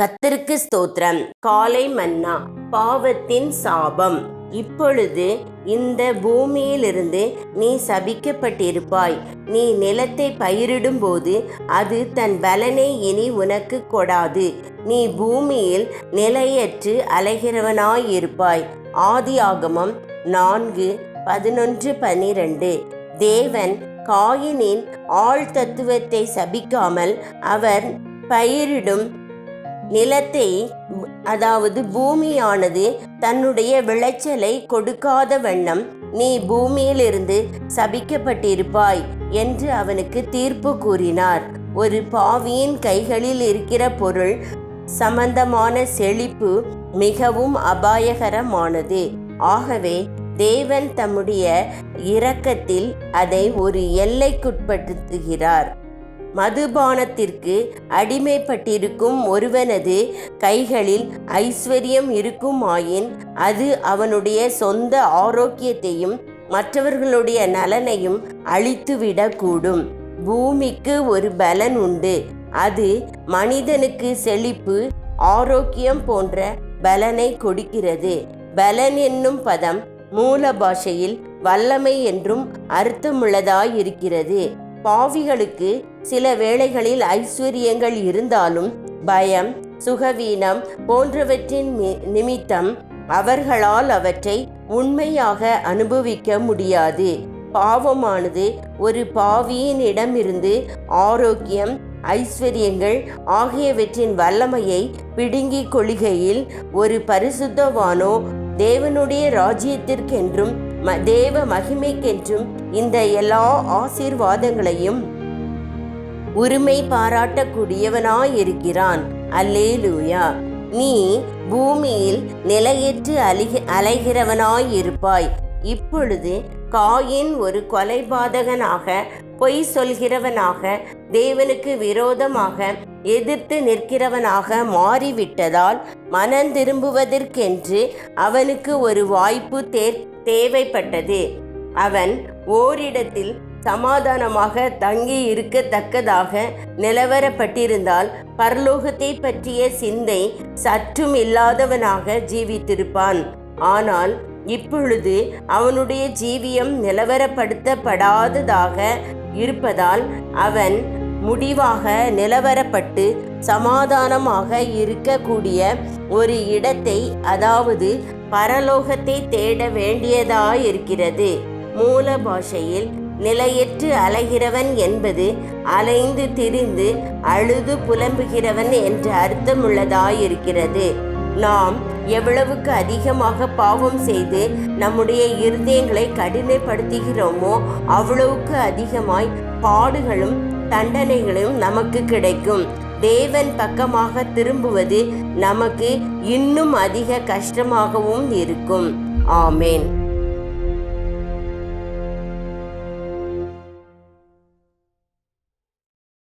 கத்தருக்கு ஸ்தோத்திரம். காலை மன்னா பாவத்தின் சாபம். இப்பொழுது இந்த பூமியிலிருந்து நீ சபிக்கப்பட்டிருப்பாய். நீ நிலத்தை பயிரிடும்போது அது தன் பலனை இனி உனக்கு கொடாது. நீ பூமியில் நிலையற்று அலைகிறவனாயிருப்பாய். ஆதி ஆகமம் நான்கு பதினொன்று பனிரெண்டு. தேவன் காயினின் ஆள் தத்துவத்தை சபிக்காமல் அவர் பயிரிடும் நிலத்தை அதாவது பூமியானது தன்னுடைய விளைச்சலை கொடுக்காத வண்ணம் நீ பூமியிலிருந்து சபிக்கப்பட்டிருப்பாய் என்று அவனுக்கு தீர்ப்பு கூறினார். ஒரு பாவியின் கைகளில் இருக்கிற பொருள் சம்பந்தமான செழிப்பு மிகவும் அபாயகரமானது. ஆகவே தேவன் தம்முடைய இரக்கத்தில் அதை ஒரு எல்லைக்குட்படுத்துகிறார். மதுபானத்திற்கு அடிமைப்பட்டிருக்கும் ஒருவனது கைகளில் ஐஸ்வர்யம் இருக்குமாயின் அது அவனுடைய சொந்த ஆரோக்கியத்தையும் மற்றவர்களுடைய நலனையும் அழித்துவிடக்கூடும். பூமிக்கு ஒரு பலன் உண்டு. அது மனிதனுக்கு செழிப்பு ஆரோக்கியம் போன்ற பலனை கொடுக்கிறது. பலன் என்னும் பதம் மூல பாஷையில் வல்லமை என்றும் அர்த்தமுள்ளதாயிருக்கிறது. பாவிகளுக்கு சில வேளைகளில் ஐஸ்வர்யங்கள் இருந்தாலும் பயம் சுகவீனம் போன்றவற்றின் நிமித்தம் அவர்களால் அவற்றை உண்மையாக அனுபவிக்க முடியாது. பாவமானது ஒரு பாவியினிடமிருந்து ஆரோக்கியம் ஐஸ்வர்யங்கள் ஆகியவற்றின் வல்லமையை பிடுங்கிக் கொள்கையில் ஒரு பரிசுத்தவானோ தேவனுடைய ராஜ்யத்திற்கென்றும் தேவ மகிமைக்கென்றும் இந்த எல்லா ஆசீர்வாதங்களையும் உரிமை பாராட்டக்கூடியவனாயிருக்கிறான். அல்லேலூயா. நீ பூமியில் நிலையற்று அலிக அலைகிறவனாயிருப்பாய். இப்பொழுது காயின் ஒரு கொலைபாதகனாக பொய் சொல்கிறவனாக தேவனுக்கு விரோதமாக எதிர்த்து நிற்கிறவனாக மாறிவிட்டதால் மனம் திரும்புவதற்கென்று அவனுக்கு ஒரு வாய்ப்பு தே தேவைப்பட்டது. அவன் ஓரிடத்தில் சமாதானமாக தங்கி இருக்கத்தக்கதாக நிலவரப்பட்டிருந்தால் பரலோகத்தை பற்றிய சிந்தை சற்றும் இல்லாதவனாக ஜீவித்திருப்பான். ஆனால் இப்பொழுது அவனுடைய ஜீவியம் நிலவரப்படுத்தப்படாததாக இருப்பதால் அவன் முடிவாக நிலவரப்பட்டு சமாதானமாக இருக்கக்கூடிய ஒரு இடத்தை அதாவது பரலோகத்தை தேட வேண்டியதாயிருக்கிறது. மூல பாஷையில் நிலையற்று அலைகிறவன் என்பது அலைந்து திரிந்து அழுது புலம்புகிறவன் என்ற அர்த்தமுள்ளதாயிருக்கிறது. நாம் எவ்வளவுக்கு அதிகமாக பாவம் செய்து நம்முடைய இருதயங்களை கடினப்படுத்துகிறோமோ அவ்வளவுக்கு அதிகமாய் பாடுகளும் தண்டனைகளும் நமக்கு கிடைக்கும். தேவன் பக்கமாக திரும்புவது நமக்கு இன்னும் அதிக கஷ்டமாகவும் இருக்கும். ஆமேன்.